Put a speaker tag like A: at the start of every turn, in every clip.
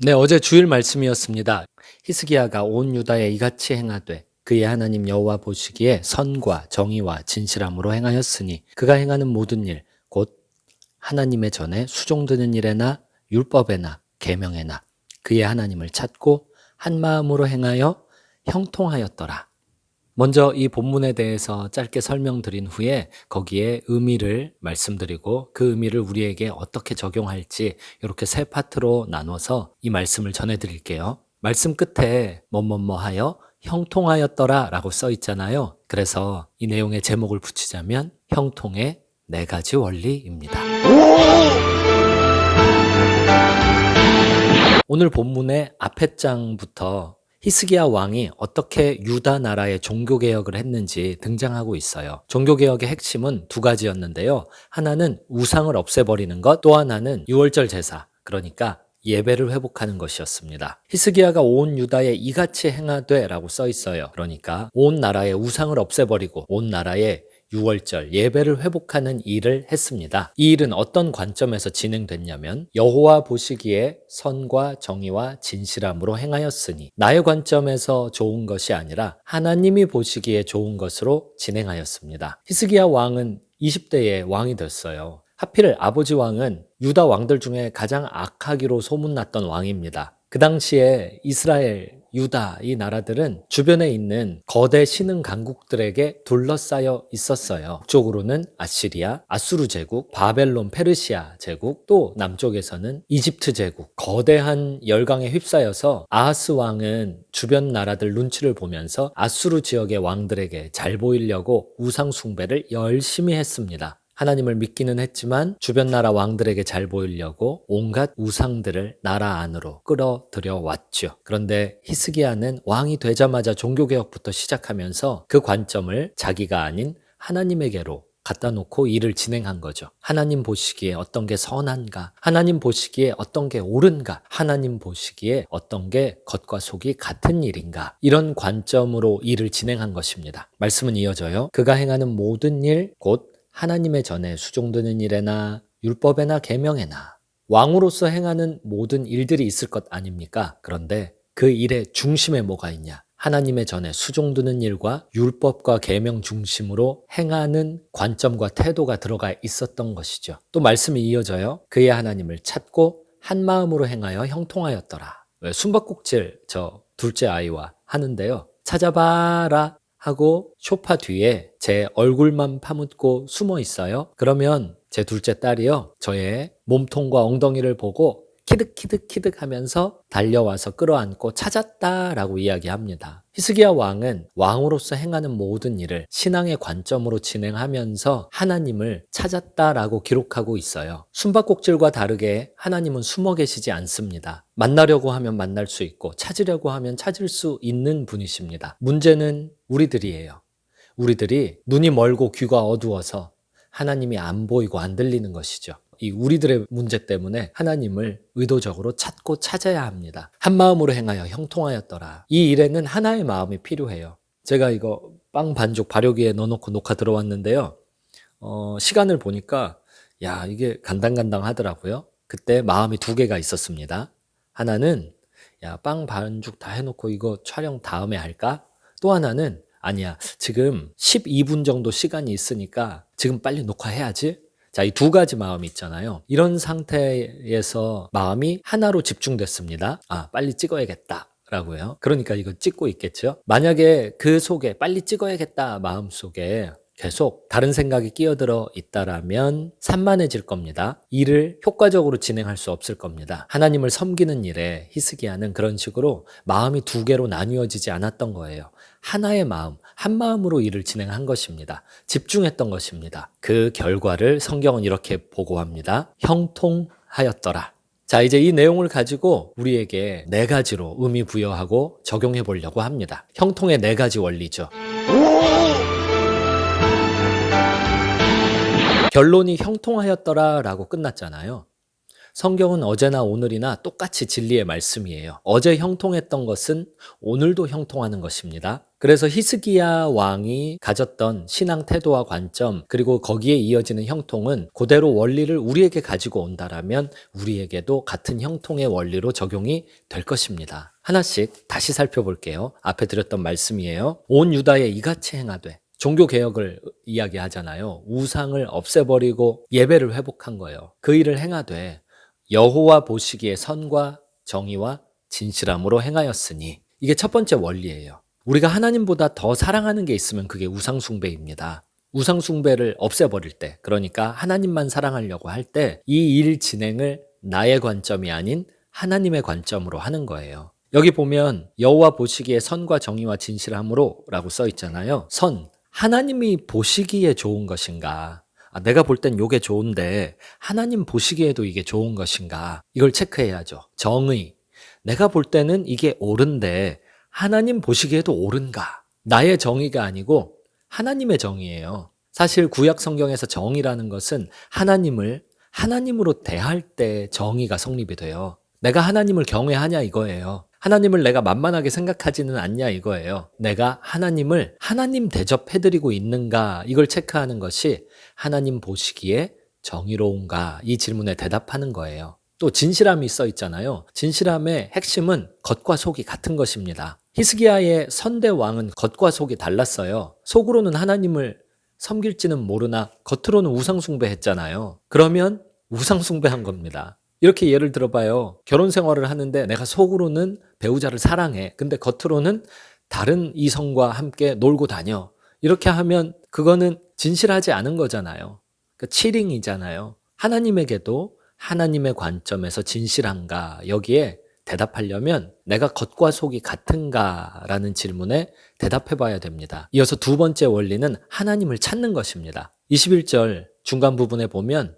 A: 네, 어제 주일 말씀이었습니다. 히스기야가 온 유다에 이같이 행하되 그의 하나님 여호와 보시기에 선과 정의와 진실함으로 행하였으니 그가 행하는 모든 일 곧 하나님의 전에 수종드는 일에나 율법에나 계명에나 그의 하나님을 찾고 한 마음으로 행하여 형통하였더라. 먼저 이 본문에 대해서 짧게 설명드린 후에 거기에 의미를 말씀드리고 그 의미를 우리에게 어떻게 적용할지 이렇게 세 파트로 나눠서 이 말씀을 전해드릴게요. 말씀 끝에 뭐뭐뭐 하여 형통하였더라 라고 써 있잖아요. 그래서 이 내용의 제목을 붙이자면 형통의 네 가지 원리입니다. 오늘 본문의 앞에 장부터 히스기야 왕이 어떻게 유다 나라의 종교 개혁을 했는지 등장하고 있어요. 종교 개혁의 핵심은 두 가지였는데요. 하나는 우상을 없애버리는 것, 또 하나는 유월절 제사, 그러니까 예배를 회복하는 것이었습니다. 히스기야가 온 유다에 이같이 행하되라고 써 있어요. 그러니까 온 나라의 우상을 없애버리고 온 나라의 6월절 예배를 회복하는 일을 했습니다. 이 일은 어떤 관점에서 진행됐냐면 여호와 보시기에 선과 정의와 진실함으로 행하였으니 나의 관점에서 좋은 것이 아니라 하나님이 보시기에 좋은 것으로 진행하였습니다. 히스기야 왕은 20대에 왕이 됐어요. 하필 아버지 왕은 유다 왕들 중에 가장 악하기로 소문났던 왕입니다. 그 당시에 이스라엘 유다 이 나라들은 주변에 있는 거대 신흥 강국들에게 둘러싸여 있었어요. 북쪽으로는 아시리아, 아수르 제국, 바벨론, 페르시아 제국, 또 남쪽에서는 이집트 제국. 거대한 열강에 휩싸여서 아하스 왕은 주변 나라들 눈치를 보면서 아수르 지역의 왕들에게 잘 보이려고 우상 숭배를 열심히 했습니다. 하나님을 믿기는 했지만 주변 나라 왕들에게 잘 보이려고 온갖 우상들을 나라 안으로 끌어들여 왔죠. 그런데 히스기야는 왕이 되자마자 종교개혁부터 시작하면서 그 관점을 자기가 아닌 하나님에게로 갖다 놓고 일을 진행한 거죠. 하나님 보시기에 어떤 게 선한가? 하나님 보시기에 어떤 게 옳은가? 하나님 보시기에 어떤 게 겉과 속이 같은 일인가? 이런 관점으로 일을 진행한 것입니다. 말씀은 이어져요. 그가 행하는 모든 일, 곧 하나님의 전에 수종드는 일에나 율법에나 계명에나 왕으로서 행하는 모든 일들이 있을 것 아닙니까? 그런데 그 일의 중심에 뭐가 있냐? 하나님의 전에 수종드는 일과 율법과 계명 중심으로 행하는 관점과 태도가 들어가 있었던 것이죠. 또 말씀이 이어져요. 그의 하나님을 찾고 한 마음으로 행하여 형통하였더라. 왜 숨바꼭질 저 둘째 아이와 하는데요. 찾아봐라 하고 쇼파 뒤에 제 얼굴만 파묻고 숨어 있어요. 그러면 제 둘째 딸이요. 저의 몸통과 엉덩이를 보고 키득키득키득 하면서 달려와서 끌어안고 찾았다라고 이야기합니다. 히스기야 왕은 왕으로서 행하는 모든 일을 신앙의 관점으로 진행하면서 하나님을 찾았다라고 기록하고 있어요. 숨바꼭질과 다르게 하나님은 숨어 계시지 않습니다. 만나려고 하면 만날 수 있고 찾으려고 하면 찾을 수 있는 분이십니다. 문제는 우리들이에요. 우리들이 눈이 멀고 귀가 어두워서 하나님이 안 보이고 안 들리는 것이죠. 이 우리들의 문제 때문에 하나님을 의도적으로 찾고 찾아야 합니다. 한 마음으로 행하여 형통하였더라. 이 일에는 하나의 마음이 필요해요. 제가 이거 빵 반죽 발효기에 넣어놓고 녹화 들어왔는데요. 어, 시간을 보니까 야 이게 간당간당 하더라고요. 그때 마음이 두 개가 있었습니다. 하나는 야 빵 반죽 다 해놓고 이거 촬영 다음에 할까? 또 하나는 아니야 지금 12분 정도 시간이 있으니까 지금 빨리 녹화해야지 자, 이 두 가지 마음이 있잖아요. 이런 상태에서 마음이 하나로 집중됐습니다. 아, 빨리 찍어야겠다. 라고요. 그러니까 이거 찍고 있겠죠. 만약에 그 속에 빨리 찍어야겠다 마음 속에 계속 다른 생각이 끼어들어 있다라면 산만해질 겁니다. 일을 효과적으로 진행할 수 없을 겁니다. 하나님을 섬기는 일에 히스기야는 그런 식으로 마음이 두 개로 나뉘어지지 않았던 거예요. 하나의 마음, 한 마음으로 일을 진행한 것입니다. 집중했던 것입니다. 그 결과를 성경은 이렇게 보고합니다. 형통하였더라. 자, 이제 이 내용을 가지고 우리에게 네 가지로 의미 부여하고 적용해 보려고 합니다. 형통의 네 가지 원리죠. 결론이 형통하였더라 라고 끝났잖아요. 성경은 어제나 오늘이나 똑같이 진리의 말씀이에요. 어제 형통했던 것은 오늘도 형통하는 것입니다. 그래서 히스기야 왕이 가졌던 신앙 태도와 관점 그리고 거기에 이어지는 형통은 그대로 원리를 우리에게 가지고 온다라면 우리에게도 같은 형통의 원리로 적용이 될 것입니다. 하나씩 다시 살펴볼게요. 앞에 드렸던 말씀이에요. 온 유다에 이같이 행하되 종교 개혁을 이야기하잖아요. 우상을 없애버리고 예배를 회복한 거예요. 그 일을 행하되 여호와 보시기에 선과 정의와 진실함으로 행하였으니 이게 첫 번째 원리예요. 우리가 하나님보다 더 사랑하는 게 있으면 그게 우상숭배입니다. 우상숭배를 없애버릴 때, 그러니까 하나님만 사랑하려고 할 때 이 일 진행을 나의 관점이 아닌 하나님의 관점으로 하는 거예요. 여기 보면 여호와 보시기에 선과 정의와 진실함으로라고 써 있잖아요. 선 하나님이 보시기에 좋은 것인가? 아, 내가 볼 땐 요게 좋은데 하나님 보시기에도 이게 좋은 것인가? 이걸 체크해야죠. 정의 내가 볼 때는 이게 옳은데 하나님 보시기에도 옳은가? 나의 정의가 아니고 하나님의 정의예요. 사실 구약 성경에서 정의라는 것은 하나님을 하나님으로 대할 때 정의가 성립이 돼요. 내가 하나님을 경외하냐 이거예요. 하나님을 내가 만만하게 생각하지는 않냐 이거예요. 내가 하나님을 하나님 대접해드리고 있는가 이걸 체크하는 것이 하나님 보시기에 정의로운가 이 질문에 대답하는 거예요. 또 진실함이 써 있잖아요. 진실함의 핵심은 겉과 속이 같은 것입니다. 히스기야의 선대 왕은 겉과 속이 달랐어요. 속으로는 하나님을 섬길지는 모르나 겉으로는 우상숭배했잖아요. 그러면 우상숭배한 겁니다. 이렇게 예를 들어봐요. 결혼 생활을 하는데 내가 속으로는 배우자를 사랑해. 근데 겉으로는 다른 이성과 함께 놀고 다녀. 이렇게 하면 그거는 진실하지 않은 거잖아요. 그 치링이잖아요. 하나님에게도 하나님의 관점에서 진실한가 여기에 대답하려면 내가 겉과 속이 같은가라는 질문에 대답해 봐야 됩니다. 이어서 두 번째 원리는 하나님을 찾는 것입니다. 21절 중간 부분에 보면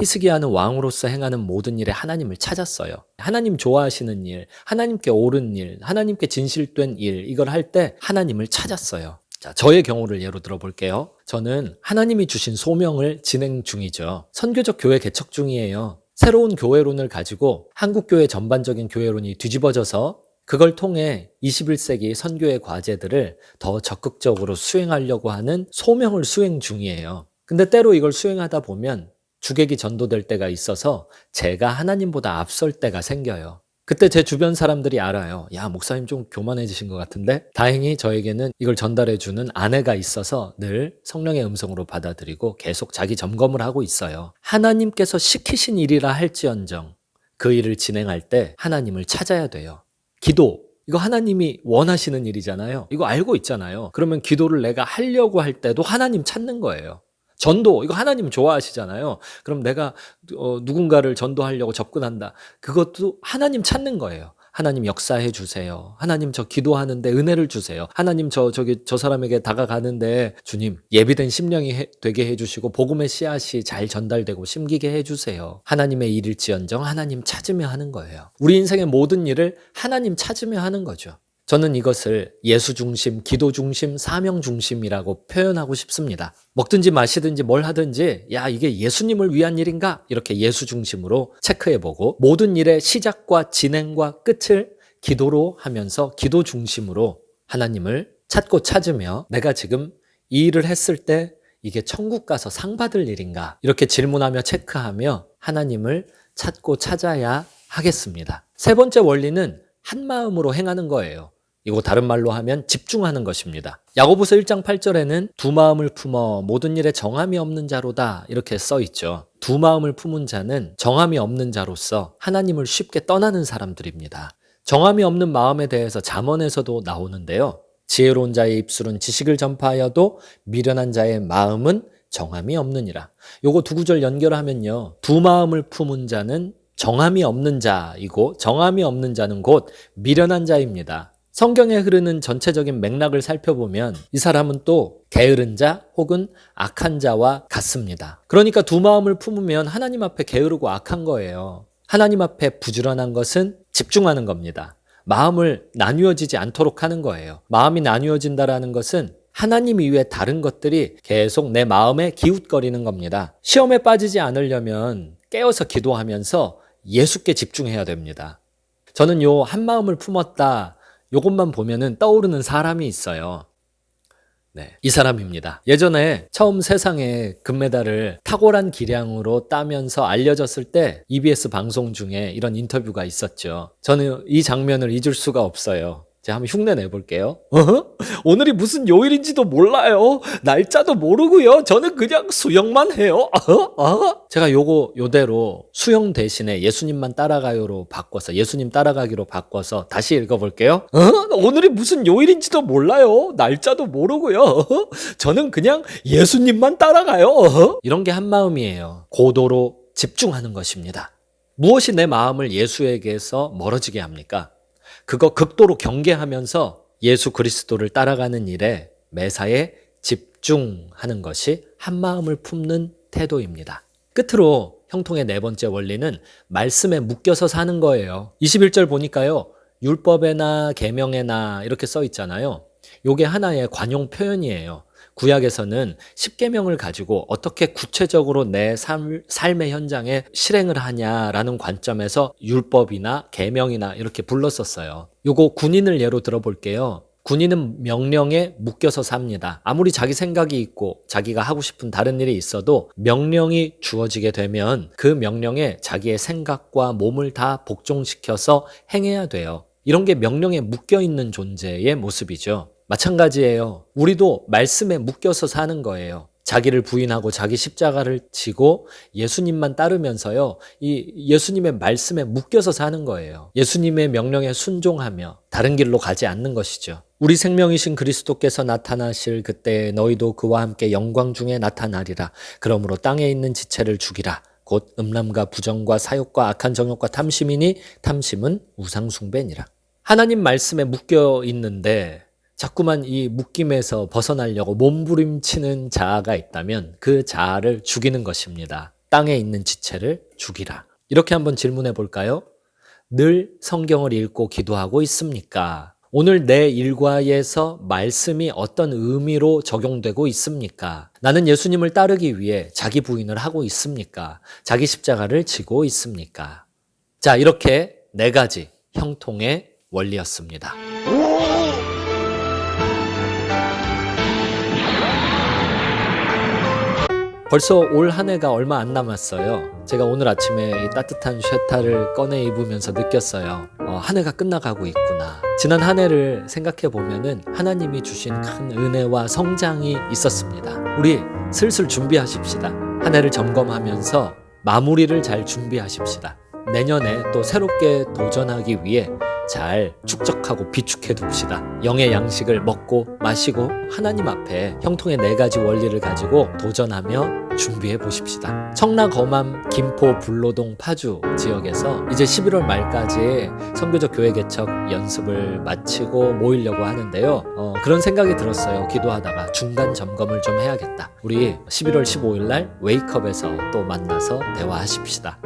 A: 히스기야는 왕으로서 행하는 모든 일에 하나님을 찾았어요. 하나님 좋아하시는 일, 하나님께 옳은 일, 하나님께 진실된 일, 이걸 할 때 하나님을 찾았어요. 자, 저의 경우를 예로 들어볼게요. 저는 하나님이 주신 소명을 진행 중이죠. 선교적 교회 개척 중이에요. 새로운 교회론을 가지고 한국 교회 전반적인 교회론이 뒤집어져서 그걸 통해 21세기 선교의 과제들을 더 적극적으로 수행하려고 하는 소명을 수행 중이에요. 근데 때로 이걸 수행하다 보면 주객이 전도될 때가 있어서 제가 하나님보다 앞설 때가 생겨요. 그때 제 주변 사람들이 알아요. 야, 목사님 좀 교만해지신 것 같은데? 다행히 저에게는 이걸 전달해주는 아내가 있어서 늘 성령의 음성으로 받아들이고 계속 자기 점검을 하고 있어요. 하나님께서 시키신 일이라 할지언정 그 일을 진행할 때 하나님을 찾아야 돼요. 기도. 이거 하나님이 원하시는 일이잖아요. 이거 알고 있잖아요. 그러면 기도를 내가 하려고 할 때도 하나님 찾는 거예요. 전도 이거 하나님 좋아하시잖아요. 그럼 내가 어, 누군가를 전도하려고 접근한다. 그것도 하나님 찾는 거예요. 하나님 역사해 주세요. 하나님 저 기도하는데 은혜를 주세요. 하나님 저 저기 저 사람에게 다가가는데 주님 예비된 심령이 해, 되게 해 주시고 복음의 씨앗이 잘 전달되고 심기게 해 주세요. 하나님의 일일지언정 하나님 찾으며 하는 거예요. 우리 인생의 모든 일을 하나님 찾으며 하는 거죠. 저는 이것을 예수 중심, 기도 중심, 사명 중심이라고 표현하고 싶습니다. 먹든지 마시든지 뭘 하든지, 야, 이게 예수님을 위한 일인가? 이렇게 예수 중심으로 체크해보고, 모든 일의 시작과 진행과 끝을 기도로 하면서 기도 중심으로 하나님을 찾고 찾으며, 내가 지금 이 일을 했을 때 이게 천국 가서 상 받을 일인가? 이렇게 질문하며 체크하며 하나님을 찾고 찾아야 하겠습니다. 세 번째 원리는 한 마음으로 행하는 거예요. 이거 다른 말로 하면 집중하는 것입니다. 야고보서 1장 8절에는 두 마음을 품어 모든 일에 정함이 없는 자로다 이렇게 써 있죠. 두 마음을 품은 자는 정함이 없는 자로서 하나님을 쉽게 떠나는 사람들입니다. 정함이 없는 마음에 대해서 잠언에서도 나오는데요. 지혜로운 자의 입술은 지식을 전파하여도 미련한 자의 마음은 정함이 없느니라. 요거 두 구절 연결하면요. 두 마음을 품은 자는 정함이 없는 자이고 정함이 없는 자는 곧 미련한 자입니다. 성경에 흐르는 전체적인 맥락을 살펴보면 이 사람은 또 게으른 자 혹은 악한 자와 같습니다. 그러니까 두 마음을 품으면 하나님 앞에 게으르고 악한 거예요. 하나님 앞에 부지런한 것은 집중하는 겁니다. 마음을 나뉘어지지 않도록 하는 거예요. 마음이 나뉘어진다라는 것은 하나님 이외에 다른 것들이 계속 내 마음에 기웃거리는 겁니다. 시험에 빠지지 않으려면 깨어서 기도하면서 예수께 집중해야 됩니다. 저는 요 한 마음을 품었다. 요것만 보면은 떠오르는 사람이 있어요. 네, 이 사람입니다. 예전에 처음 세상에 금메달을 탁월한 기량으로 따면서 알려졌을 때 EBS 방송 중에 이런 인터뷰가 있었죠. 저는 이 장면을 잊을 수가 없어요. 제가 한번 흉내 내볼게요. 어허? 오늘이 무슨 요일인지도 몰라요. 날짜도 모르고요. 저는 그냥 수영만 해요. 어허? 어허? 제가 요거 요대로 수영 대신에 예수님만 따라가요로 바꿔서 예수님 따라가기로 바꿔서 다시 읽어볼게요. 어? 오늘이 무슨 요일인지도 몰라요. 날짜도 모르고요. 어허? 저는 그냥 예수님만 따라가요. 어허? 이런 게 한 마음이에요. 고도로 집중하는 것입니다. 무엇이 내 마음을 예수에게서 멀어지게 합니까? 그거 극도로 경계하면서 예수 그리스도를 따라가는 일에 매사에 집중하는 것이 한 마음을 품는 태도입니다. 끝으로 형통의 네 번째 원리는 말씀에 묶여서 사는 거예요. 21절 보니까요. 율법에나 계명에나 이렇게 써 있잖아요. 요게 하나의 관용 표현이에요. 구약에서는 십계명을 가지고 어떻게 구체적으로 내 삶, 삶의 현장에 실행을 하냐라는 관점에서 율법이나 계명이나 이렇게 불렀었어요. 요거 군인을 예로 들어볼게요. 군인은 명령에 묶여서 삽니다. 아무리 자기 생각이 있고 자기가 하고 싶은 다른 일이 있어도 명령이 주어지게 되면 그 명령에 자기의 생각과 몸을 다 복종시켜서 행해야 돼요. 이런 게 명령에 묶여 있는 존재의 모습이죠. 마찬가지예요. 우리도 말씀에 묶여서 사는 거예요. 자기를 부인하고 자기 십자가를 지고 예수님만 따르면서요. 이 예수님의 말씀에 묶여서 사는 거예요. 예수님의 명령에 순종하며 다른 길로 가지 않는 것이죠. 우리 생명이신 그리스도께서 나타나실 그때 너희도 그와 함께 영광 중에 나타나리라. 그러므로 땅에 있는 지체를 죽이라. 곧 음란과 부정과 사욕과 악한 정욕과 탐심이니 탐심은 우상숭배니라. 하나님 말씀에 묶여 있는데 자꾸만 이 묶임에서 벗어나려고 몸부림치는 자아가 있다면 그 자아를 죽이는 것입니다. 땅에 있는 지체를 죽이라. 이렇게 한번 질문해 볼까요? 늘 성경을 읽고 기도하고 있습니까? 오늘 내 일과에서 말씀이 어떤 의미로 적용되고 있습니까? 나는 예수님을 따르기 위해 자기 부인을 하고 있습니까? 자기 십자가를 지고 있습니까? 자, 이렇게 네 가지 형통의 원리였습니다. 벌써 올 한 해가 얼마 안 남았어요. 제가 오늘 아침에 이 따뜻한 쉐타를 꺼내 입으면서 느꼈어요. 어, 한 해가 끝나가고 있구나. 지난 한 해를 생각해 보면은 하나님이 주신 큰 은혜와 성장이 있었습니다. 우리 슬슬 준비하십시다. 한 해를 점검하면서 마무리를 잘 준비하십시다. 내년에 또 새롭게 도전하기 위해 잘 축적하고 비축해 둡시다. 영의 양식을 먹고 마시고 하나님 앞에 형통의 네 가지 원리를 가지고 도전하며 준비해 보십시다. 청라 거맘 김포 불로동 파주 지역에서 이제 11월 말까지 선교적 교회 개척 연습을 마치고 모이려고 하는데요. 어, 그런 생각이 들었어요. 기도하다가 중간 점검을 좀 해야겠다. 우리 11월 15일 날 웨이크업에서 또 만나서 대화하십시다.